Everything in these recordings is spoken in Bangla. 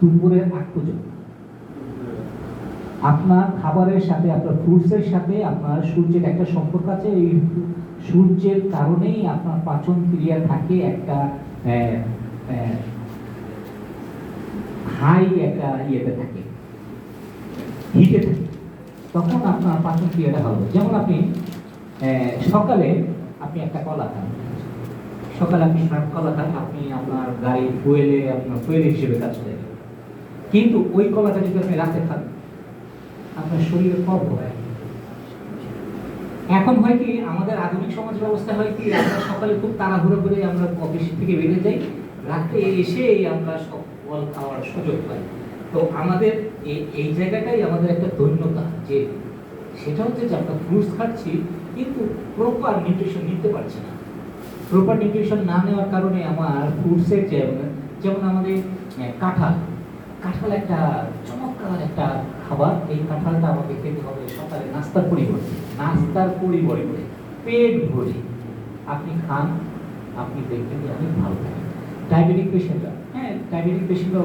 দুপুরের আগ পর্যন্ত। আপনার খাবারের সাথে, আপনার ফ্রুটসের সাথে, আপনার সূর্যের একটা সম্পর্ক আছে। এই সূর্যের কারণেই আপনার পাচন ক্রিয়া থাকে একটা হাই একটা ইয়েতে থাকে। হিটে থাকে। তখন আপনার পাচন ক্রিয়াটা ভালো যেমন আপনি সকালে আপনি একটা কলা খান। সকালে আপনি কলা খান, আপনি আপনার গাড়ি ফুয়েলে আপনার ফুয়েল হিসেবে কাজ করে। কিন্তু ওই কলাটা যদি আপনি রাতে খান আপনার শরীরে কম হয় এখন হয় কি, আমাদের আধুনিক সমাজ ব্যবস্থা হয় কি, আমরা সকালে খুব তাড়াহুড়ো করে আমরা অফিস থেকে বেরিয়ে যাই, রাতে এসেই আমরা সব খাওয়ার সুযোগ পাই। তো আমাদের এই জায়গাটাই আমাদের একটা ধন্যতা যে সেটা হচ্ছে যে আমরা ফ্রুটস খাচ্ছি, কিন্তু প্রপার নিউট্রিশন নিতে পারছি না। প্রপার নিউট্রিশন না নেওয়ার কারণে আমার ফ্রুটসের যেমন যেমন আমাদের কাঁঠাল কাঁঠাল একটা চমৎকার একটা খাবার। এই কাঁঠালটা আমাকে খেতে হবে সকালে নাস্তার পরিবর্তে নাস্তার পরিবর্তে পেট ভরে আপনি খান, আপনি দেখবেন যে অনেক ভালো থাকেন ডায়াবেটিক পেশেন্টরা হ্যাঁ ডায়াবেটিক পেশেন্টরা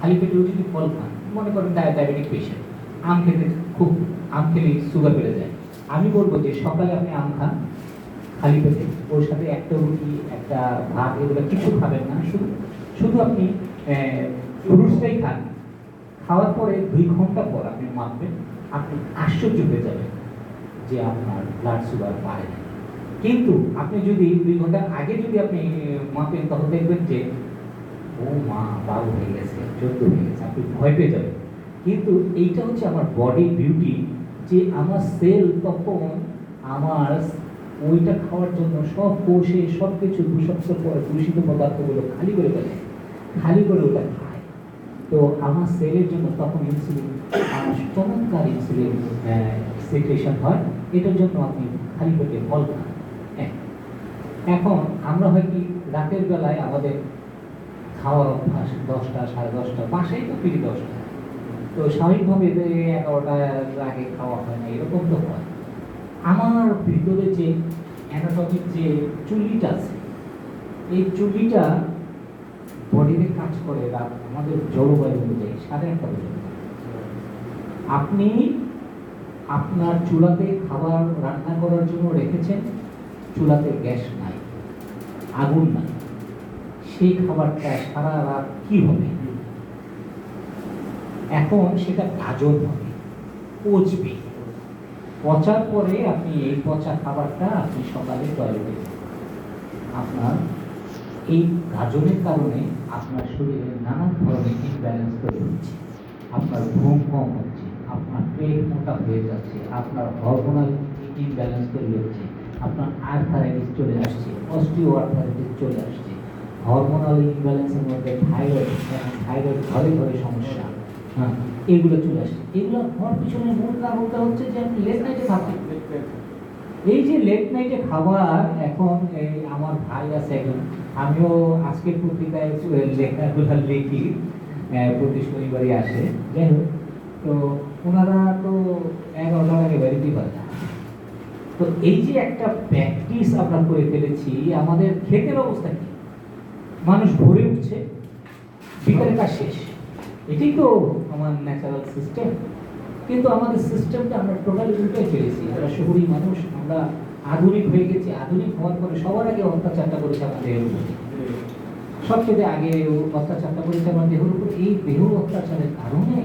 খালি পেটেও যদি ফল খান, মনে করেন ডায়াবেটিক পেশেন্ট, আম খেতে খুব, আম খেলে সুগার বেড়ে যায়। আমি বলব যে সকালে আপনি আম খান, খালি পেটে, ওর সাথে একটা রুটি, একটা ভাত, এগুলো কিছু খাবেন না, শুধু শুধু আপনি ফ্রুটসটাই খান। খাওয়ার পরে দুই ঘণ্টা পর আপনি মাপবেন, আপনি আশ্চর্য হয়ে যাবেন যে আপনার ব্লাড সুগার বাড়ে কিন্তু আপনি যদি দুই ঘণ্টা আগে যদি আপনি মাপেন, তখন দেখবেন যে, ও মা, বারো হয়ে গেছে, চোদ্দ হয়ে গেছে, আপনি ভয় পেয়ে যাবেন। কিন্তু এইটা হচ্ছে আমার বডি বিউটি যে আমার সেল তখন আমার ওইটা খাওয়ার জন্য সব কোষে সব কিছু দূষিত প- দূষিত পদার্থগুলো খালি করে ফেলে। খালি করে ওটা তো আমার সেলের জন্য তখন ইনসুলিন চমৎকার ইনসুলিন সিক্রেশন হয়। এটার জন্য আপনি খালি পেটে ফল খান। এখন আমরা হয় কি, রাতের বেলায় আমাদের খাওয়ার অভ্যাস দশটা, সাড়ে দশটা, বাসায় তো ফিরি দশটা। তো স্বাভাবিকভাবে এগারোটার আগে খাওয়া হয় না, এরকম তো হয়। আমার ভিতরে যে অ্যানাটমিক যে চুল্লিটা আছে, এই চুল্লিটা বডিতে কাজ করে রাত আমাদের জলবায়ু অনুযায়ী সাড়ে আটটা পর্যন্ত আপনি আপনার চুলাতে খাবার রান্না করার জন্য রেখেছেন, চুলাতে গ্যাস নাই, আগুন নাই, সেই খাবারটা সারা রাত কি হবে? এখন সেটা গাজন হবে, পচবে। পচার পরে আপনি এই পচা খাবারটা আপনি সকালে টয়লেটে আপনার এই গাজনের কারণে আপনার শরীরে নানান ধরনের ইমব্যালেন্স তৈরি হচ্ছে। আপনার ঘুম কম হচ্ছে, আপনার পেট মোটা হয়ে যাচ্ছে, আপনার হরমোনাল ইমব্যালেন্স তৈরি হচ্ছে, আপনার আর্থারাইটিস চলে আসছে অস্টিও আর্থারাইটিস চলে আসছে। হরমোনাল ইমব্যালেন্সের মধ্যে থাইরয়েড থাইরয়েড ঘরে ঘরে সমস্যা হ্যাঁ এগুলো চলে আসছে। এগুলো হওয়ার পিছনে মূল কারণটা হচ্ছে যে আপনি লেট নাইটে এই যে লেট নাইটে খাবার এখন আমিও আজকের পত্রিকায় লেখাগুলো লিখি প্রতি শনিবারই আসে। যাই হোক, তো ওনারা তো আগে পারে তো এই যে একটা প্র্যাকটিস আমরা করে ফেলেছি, আমাদের ক্ষেতের অবস্থা কি? মানুষ ভরে উঠছে বিকালে কাজ শেষ। এটাই তো আমার ন্যাচারাল সিস্টেম কিন্তু আমাদের সিস্টেমটা আমরা টোটালি উল্টে ফেলেছি। আমরা শহুরি মানুষ, আমরা আধুনিক হয়ে গেছে, আধুনিক হওয়ার পরে সবার আগে অত্যাচারটা করেছে আমাদের দেহের উপর। সবচেয়ে আগে অত্যাচারটা করেছে আমার দেহের উপর, এই দেহ অত্যাচারের কারণে